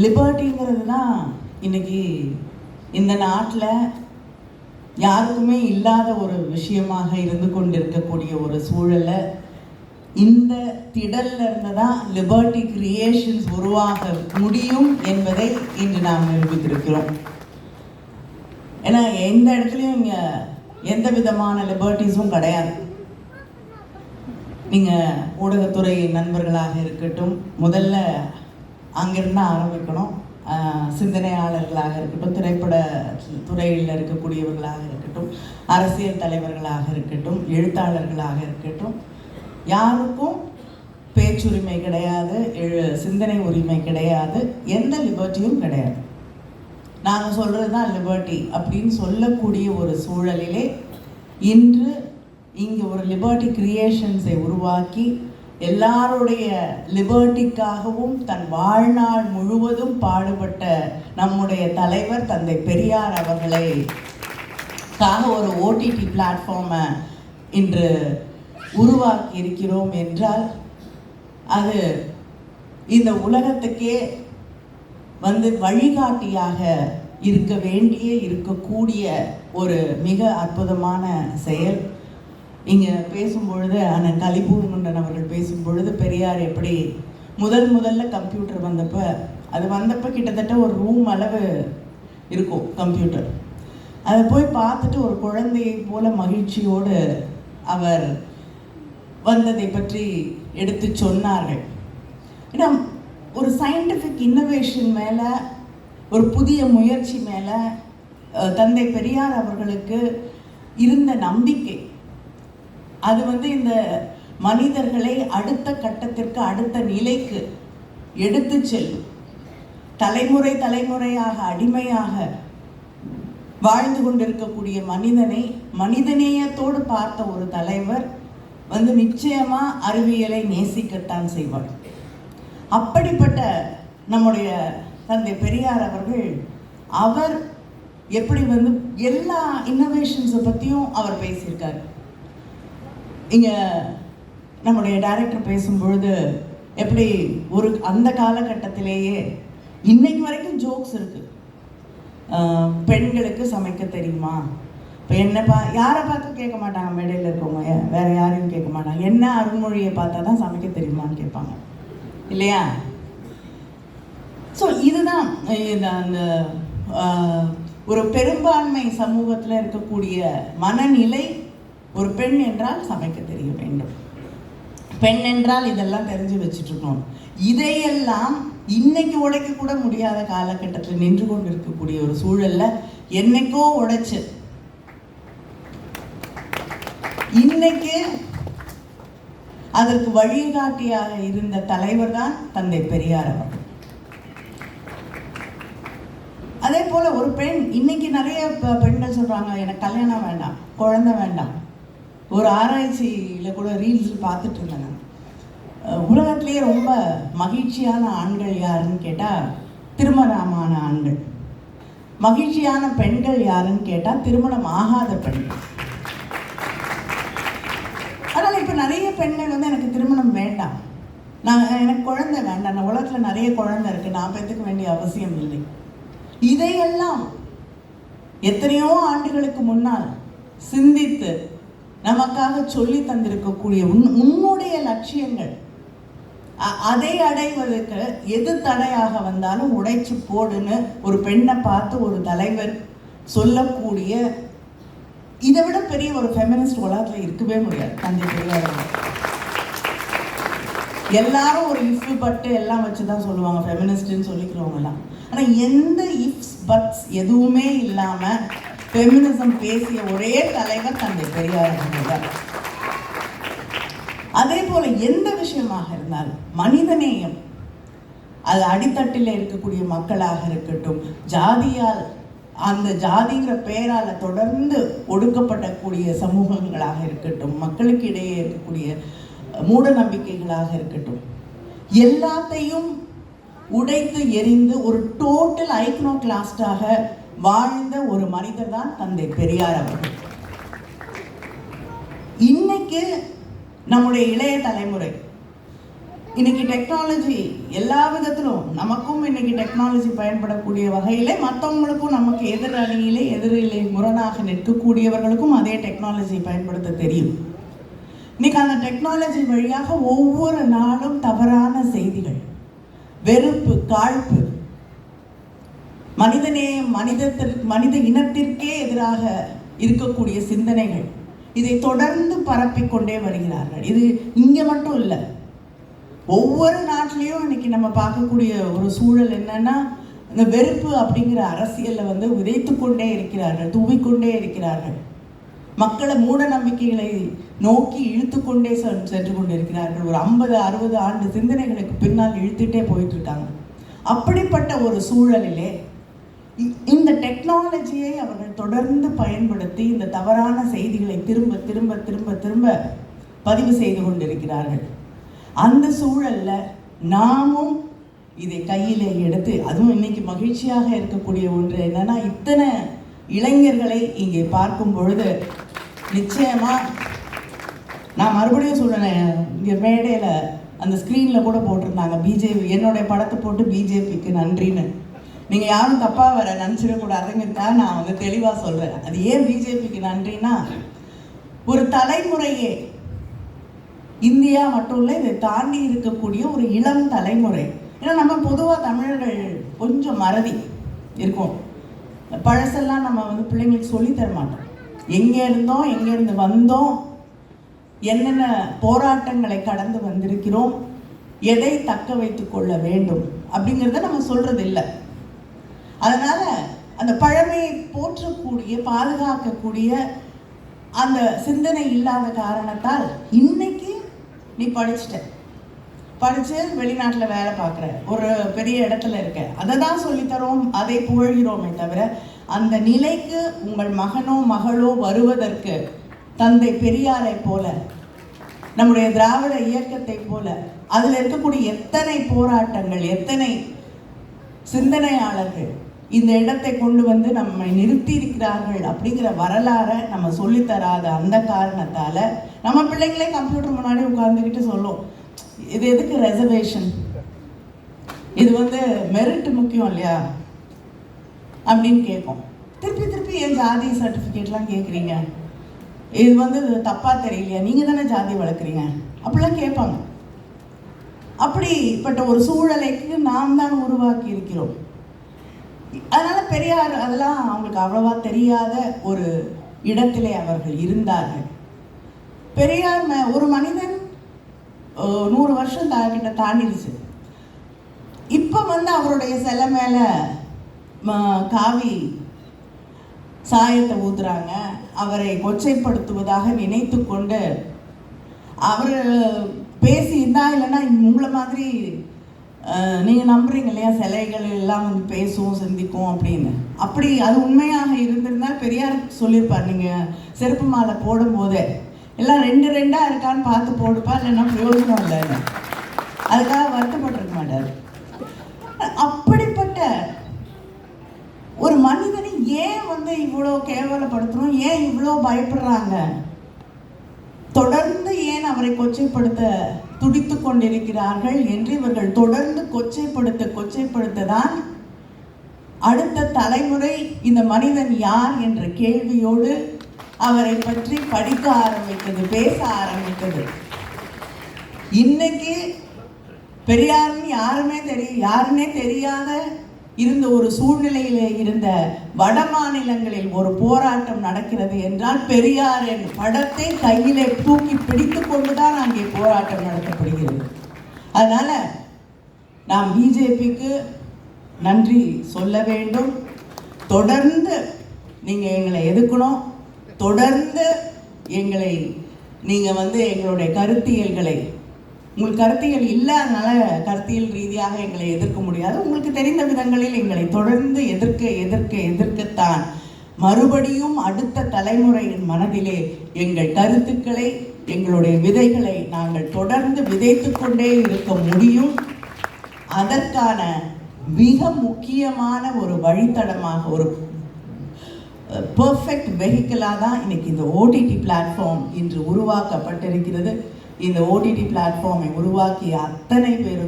லிபர்ட்டிங்கிறது தான் இன்னைக்கு இந்த நாட்டில் யாருக்குமே இல்லாத ஒரு விஷயமாக இருந்து கொண்டிருக்கக்கூடிய ஒரு சூழலை இந்த திடல்ல இருந்து தான் லிபர்ட்டி கிரியேஷன்ஸ் உருவாக முடியும் என்பதை இன்று நாம் நிரூபித்திருக்கிறோம். ஏன்னா எந்த இடத்துலையும் இங்கே எந்த விதமான லிபர்ட்டிஸும் கிடையாது. நீங்கள் ஊடகத்துறை நண்பர்களாக இருக்கட்டும் முதல்ல அங்கிருந்து ஆரம்பிக்கணும். சிந்தனையாளர்களாக இருக்கட்டும் திரைப்பட துறையில் இருக்கக்கூடியவர்களாக இருக்கட்டும் அரசியல் தலைவர்களாக இருக்கட்டும் எழுத்தாளர்களாக இருக்கட்டும் யாருக்கும் பேச்சுரிமை கிடையாது எழு- சிந்தனை உரிமை கிடையாது எந்த லிபர்ட்டியும் கிடையாது. நாங்கள் சொல்கிறது தான் லிபர்ட்டி அப்படின்னு சொல்லக்கூடிய ஒரு சூழலிலே இன்று இங்கே ஒரு லிபர்ட்டி கிரியேஷன்ஸை உருவாக்கி எல்லாருடைய லிபர்ட்டிக்காகவும் தன் வாழ்நாள் முழுவதும் பாடுபட்ட நம்முடைய தலைவர் தந்தை பெரியார் அவர்களை காக ஒரு ஓடிடி பிளாட்ஃபார்மை இன்று உருவாக்கி இருக்கிறோம் என்றால் அது இந்த உலகத்துக்கே வந்து வழிகாட்டியாக இருக்க வேண்டிய இருக்கக்கூடிய ஒரு மிக அற்புதமான செயல். இங்கே பேசும்பொழுது அண்ணன் கலிபூங்குண்டன் அவர்கள் பேசும்பொழுது பெரியார் எப்படி முதல் முதல்ல கம்ப்யூட்டர் வந்தப்போ அது வந்தப்போ கிட்டத்தட்ட ஒரு ரூம் அளவு இருக்கும் கம்ப்யூட்டர் அதை போய் பார்த்துட்டு ஒரு குழந்தையை போல மகிழ்ச்சியோடு அவர் வந்ததை பற்றி எடுத்து சொன்னார்கள். ஏன்னா ஒரு சயின்டிஃபிக் இன்னோவேஷன் மேலே ஒரு புதிய முயற்சி மேலே தந்தை பெரியார் அவர்களுக்கு இருந்த நம்பிக்கை அது வந்து இந்த மனிதர்களை அடுத்த கட்டத்திற்கு அடுத்த நிலைக்கு எடுத்து செல்லும். தலைமுறை தலைமுறையாக அடிமையாக வாழ்ந்து கொண்டிருக்கக்கூடிய மனிதனை மனிதநேயத்தோடு பார்த்த ஒரு தலைவர் வந்து நிச்சயமா அறிவியலை நேசிக்கத்தான் செய்வார். அப்படிப்பட்ட நம்முடைய தந்தை பெரியார் அவர்கள் அவர் எப்படி வந்து எல்லா இன்னோவேஷன்ஸை பற்றியும் அவர் பேசியிருக்காரு. இங்கே நம்முடைய டைரக்டர் பேசும்பொழுது எப்படி ஒரு அந்த காலகட்டத்திலேயே இன்னைக்கு வரைக்கும் ஜோக்ஸ் இருக்கு. பெண்களுக்கு சமைக்க தெரியுமா? இப்போ என்ன பா யாரை பார்த்து கேட்க மாட்டாங்க மேடையில் இருக்கவங்க. வேற யாரையும் கேட்க மாட்டாங்க. என்ன அருள்மொழியை பார்த்தா தான் சமைக்க தெரியுமான்னு கேட்பாங்க. இல்லையா? ஸோ இதுதான் அந்த ஒரு பெரும்பான்மை சமூகத்தில் இருக்கக்கூடிய மனநிலை ஒரு பெண் என்றால் சமைக்க தெரிய வேண்டும். பெண் என்றால் இதெல்லாம் தெரிஞ்சு வச்சுட்டுருக்கோம் இதையெல்லாம் இன்னைக்கு உடைக்க கூட முடியாத காலகட்டத்தில் நின்று கொண்டு இருக்கக்கூடிய ஒரு சூழல்ல என்னைக்கோ உடைச்சு. இன்னைக்கு அதற்கு வழிகாட்டியாக இருந்த தலைவர் தான் தந்தை பெரியார் அவர் அதே போல ஒரு பெண் இன்னைக்கு நிறைய பெண்கள் சொல்றாங்க எனக்கு கல்யாணம் வேண்டாம் குழந்தை வேண்டாம் ஒரு ஆராய்ச்சியில் கூட ரீல்ஸ் பார்த்துட்டு இருந்தேன் நான். உலகத்திலேயே ரொம்ப மகிழ்ச்சியான ஆண்கள் யாருன்னு கேட்டால் திருமணமான ஆண்கள். மகிழ்ச்சியான பெண்கள் யாருன்னு கேட்டால் திருமணம் ஆகாத பெண்கள். அதனால் இப்போ நிறைய பெண்கள் வந்து எனக்கு திருமணம் வேண்டாம். நான் எனக்கு குழந்தை வேண்டாம். நான் உலகத்தில் நிறைய குழந்தை இருக்குது நான் பெற்றுக்க வேண்டிய அவசியம் இல்லை. இதையெல்லாம் எத்தனையோ ஆண்டுகளுக்கு முன்னால் சிந்தித்து நமக்காக சொல்லி தந்திருக்கக்கூடிய உன் உன்னுடைய லட்சியங்கள். அதை அடைவதற்கு எது தடையாக வந்தாலும் உடைச்சு போடுன்னு ஒரு பெண்ணை பார்த்து ஒரு தலைவர் சொல்லக்கூடிய இதை விட பெரிய ஒரு ஃபெமினிஸ்ட் உலகத்துல இருக்கவே முடியாது தந்தை பெரியார். எல்லாரும் ஒரு இஃப் பட்டு எல்லாம் வச்சு தான் சொல்லுவாங்க ஃபெமினிஸ்ட்னு சொல்லிக்கிறவங்க எல்லாம் ஆனா எந்த இஃப்ஸ் பட்ஸ் எதுவுமே இல்லாம ஃபெமினிசம் பேசிய ஒரே தலைவர் தந்தை பெரியார் அவர்கள். அதே போல எந்த விஷயமாக இருந்தாலும் மனிதநேயம் அது அடித்தட்டில் இருக்கக்கூடிய மக்களாக இருக்கட்டும் ஜாதியால் அந்த ஜாதிங்கிற பெயரால தொடர்ந்து ஒடுக்கப்படக்கூடிய சமூகங்களாக இருக்கட்டும் மக்களுக்கு இடையே இருக்கக்கூடிய மூட நம்பிக்கைகளாக இருக்கட்டும் எல்லாத்தையும் உடைத்து எரிந்து ஒரு டோட்டல் ஐக்னோ கிளாஸ்டாக வாழ்ந்த ஒரு மனிதர் தான் தந்தை பெரியார் அவர்கள். இன்னைக்கு நம்முடைய இளைய தலைமுறை இன்னைக்கு டெக்னாலஜி எல்லா விதத்திலும் நமக்கும் இன்னைக்கு டெக்னாலஜி பயன்படக்கூடிய வகையிலே மற்றவங்களுக்கும் நமக்கு எதிர் அணியிலே எதிரிலே முரணாக நிற்கக்கூடியவர்களுக்கும் அதே டெக்னாலஜி பயன்படுத்த தெரியும். இன்னைக்கு அந்த டெக்னாலஜி வழியாக ஒவ்வொரு நாளும் தவறான செய்திகள் வெறுப்பு காழ்ப்பு மனிதனே மனிதத்திற்கு மனித இனத்திற்கே எதிராக இருக்கக்கூடிய சிந்தனைகள் இதை தொடர்ந்து பரப்பிக்கொண்டே வருகிறார்கள். இது இங்கே மட்டும் இல்லை. ஒவ்வொரு நாட்டிலையும் இன்னைக்கு நம்ம பார்க்கக்கூடிய ஒரு சூழல் என்னன்னா இந்த வெறுப்பு அப்படிங்கிற அரசியலை வந்து விதைத்து கொண்டே இருக்கிறார்கள் தூவிக்கொண்டே இருக்கிறார்கள். மக்களை மூட நம்பிக்கைகளை நோக்கி இழுத்து கொண்டே சென்று கொண்டிருக்கிறார்கள். ஒரு ஐம்பது அறுபது ஆண்டு சிந்தனைகளுக்கு பின்னால் இழுத்துட்டே போயிட்டு இருக்காங்க. அப்படிப்பட்ட ஒரு சூழலிலே இந்த டெக்னாலஜியை அவர்கள் தொடர்ந்து பயன்படுத்தி இந்த தவறான செய்திகளை திரும்ப திரும்ப திரும்ப திரும்ப பதிவு செய்து கொண்டிருக்கிறார்கள். அந்த சூழல்ல நாமும் இதை கையிலே எடுத்து அதுவும் இன்னைக்கு மகிழ்ச்சியாக இருக்கக்கூடிய ஒன்று என்னன்னா இத்தனை இளைஞர்களை இங்கே பார்க்கும் பொழுது நிச்சயமா நான் மறுபடியும் சொல்றேன் இங்கே மேடையில் அந்த ஸ்க்ரீனில் கூட போட்டிருந்தாங்க. பிஜேபி என்னுடைய படத்தை போட்டு பிஜேபிக்கு நன்றின்னு. நீங்கள் யாரும் தப்பாக வர நினச்சிடக்கூடாதுங்கிறதுக்காக நான் வந்து தெளிவாக சொல்கிறேன் அது ஏன் பிஜேபிக்கு நன்றின்னா ஒரு தலைமுறையே இந்தியா மட்டும் இல்லை இதை தாண்டி இருக்கக்கூடிய ஒரு இளம் தலைமுறை. ஏன்னா நம்ம பொதுவாக தமிழர்கள் கொஞ்சம் மறதி இருக்கும். பழசெல்லாம் நம்ம வந்து பிள்ளைங்களுக்கு சொல்லித் தர மாட்டோம். எங்கே இருந்தோம் எங்கேருந்து வந்தோம் என்னென்ன போராட்டங்களை கடந்து வந்திருக்கிறோம் எதை தக்க வைத்து கொள்ள வேண்டும் அப்படிங்கிறத நம்ம சொல்கிறது இல்லை அதனால் அந்த பழமையை போற்றக்கூடிய பாதுகாக்கக்கூடிய அந்த சிந்தனை இல்லாத காரணத்தால் இன்னைக்கு நீ படிச்சிட்ட. படித்து வெளிநாட்டில் வேலை பார்க்குற. ஒரு பெரிய இடத்துல இருக்க. அதை தான் சொல்லித்தரோம் அதை புகழ்கிறோமே தவிர அந்த நிலைக்கு உங்கள் மகனோ மகளோ வருவதற்கு தந்தை பெரியாரை போல நம்முடைய திராவிட இயக்கத்தை போல அதில் இருக்கக்கூடிய எத்தனை போராட்டங்கள் எத்தனை சிந்தனையாளர்கள் இந்த இடத்தை கொண்டு வந்து நம்மை நிறுத்தி இருக்கிறார்கள் அப்படிங்கிற வரலாறை நம்ம சொல்லித்தராத அந்த காரணத்தால நம்ம பிள்ளைங்களே கம்ப்யூட்டர் முன்னாடி உட்கார்ந்துக்கிட்டு சொல்லும். இது எதுக்கு ரெசர்வேஷன் இது வந்து மெரிட் முக்கியம் இல்லையா? அப்படின்னு கேட்போம். திருப்பி திருப்பி என் ஜாதி சர்டிஃபிகேட்லாம் கேட்குறீங்க? இது வந்து தப்பாக தெரியலையா? நீங்கள் தானே ஜாதி வளர்க்குறீங்க? அப்படிலாம் கேட்பாங்க. அப்படிப்பட்ட ஒரு சூழலைக்கு நாம் தான் உருவாக்கி இருக்கிறோம். அதனால பெரியார் அதெல்லாம் அவங்களுக்கு அவ்வளவா தெரியாத ஒரு இடத்திலே அவர்கள் இருந்தார்கள். பெரியார் ம- ஒரு மனிதன் நூறு வருஷம் கிட்ட தாண்டிடுச்சு இப்போ வந்து அவருடைய சிலை மேலே காவி சாயத்தை ஊத்துறாங்க. அவரை கொச்சைப்படுத்துவதாக நினைத்து கொண்டு அவர் பேசியிருந்தா இல்லைன்னா உங்களை மாதிரி நீங்கள் நம்புறீங்க இல்லையா? சிலைகள் எல்லாம் வந்து பேசும் சிந்திக்கும் அப்படின்னு. அப்படி அது உண்மையாக இருந்திருந்தால் பெரியார் சொல்லியிருப்பார் நீங்கள் செருப்பு மாலை போடும்போதே எல்லாம் ரெண்டு ரெண்டாக இருக்கான்னு பார்த்து போடுப்பா இல்லைன்னா பிரயோஜனம் இல்லைன்னு. அதுக்காக வருத்தப்பட்டிருக்க மாட்டார். அப்படிப்பட்ட ஒரு மனிதனை ஏன் வந்து இவ்வளோ கேவலப்படுத்தணும் ஏன் இவ்வளோ பயப்படுறாங்க? தொடர்ந்து ஏன் அவரை கொச்சைப்படுத்த துடித்து கொண்டிருக்கிறார்கள் என்று இவர்கள் தொடர்ந்து கொச்சைப்படுத்த கொச்சைப்படுத்த தான் அடுத்த தலைமுறை இந்த மனிதன் யார் என்ற கேள்வியோடு அவரை பற்றி படிக்க ஆரம்பித்தது பேச ஆரம்பித்தது. இன்னைக்கு பெரியாருன்னு யாருமே தெரியும் யாருன்னே தெரியாத இருந்த ஒரு சூழ்நிலையிலே இருந்த வட மாநிலங்களில் ஒரு போராட்டம் நடக்கிறது என்றால் பெரியாரின் படத்தை கையிலே தூக்கி பிடித்து கொண்டுதான் அங்கே போராட்டம் நடத்தப்படுகிறது. அதனால நாம் பிஜேபிக்கு நன்றி சொல்ல வேண்டும். தொடர்ந்து நீங்கள் எங்களை எதுக்கணும் தொடர்ந்து எங்களை நீங்கள் வந்து எங்களுடைய கருத்தியல்களை உங்களுக்கு கருத்தியல் இல்லை அதனால கருத்தியல் ரீதியாக எங்களை எதிர்க்க முடியாது. உங்களுக்கு தெரிந்த விதங்களில் எங்களை தொடர்ந்து எதிர்க்க எதிர்க்க எதிர்க்கத்தான். மறுபடியும் அடுத்த தலைமுறையின் மனதிலே எங்கள் கருத்துக்களை எங்களுடைய விதைகளை நாங்கள் தொடர்ந்து விதைத்து கொண்டே இருக்க முடியும். அதற்கான மிக முக்கியமான ஒரு வழித்தடமாக ஒரு பெர்ஃபெக்ட் வெஹிக்கிளாக தான் இன்னைக்கு இந்த ஓடிடி பிளாட்ஃபார்ம் இன்று உருவாக்கப்பட்டிருக்கிறது. இந்த ஓடிடி பிளாட்ஃபார்மை உருவாக்கிய அத்தனை பேருக்கும்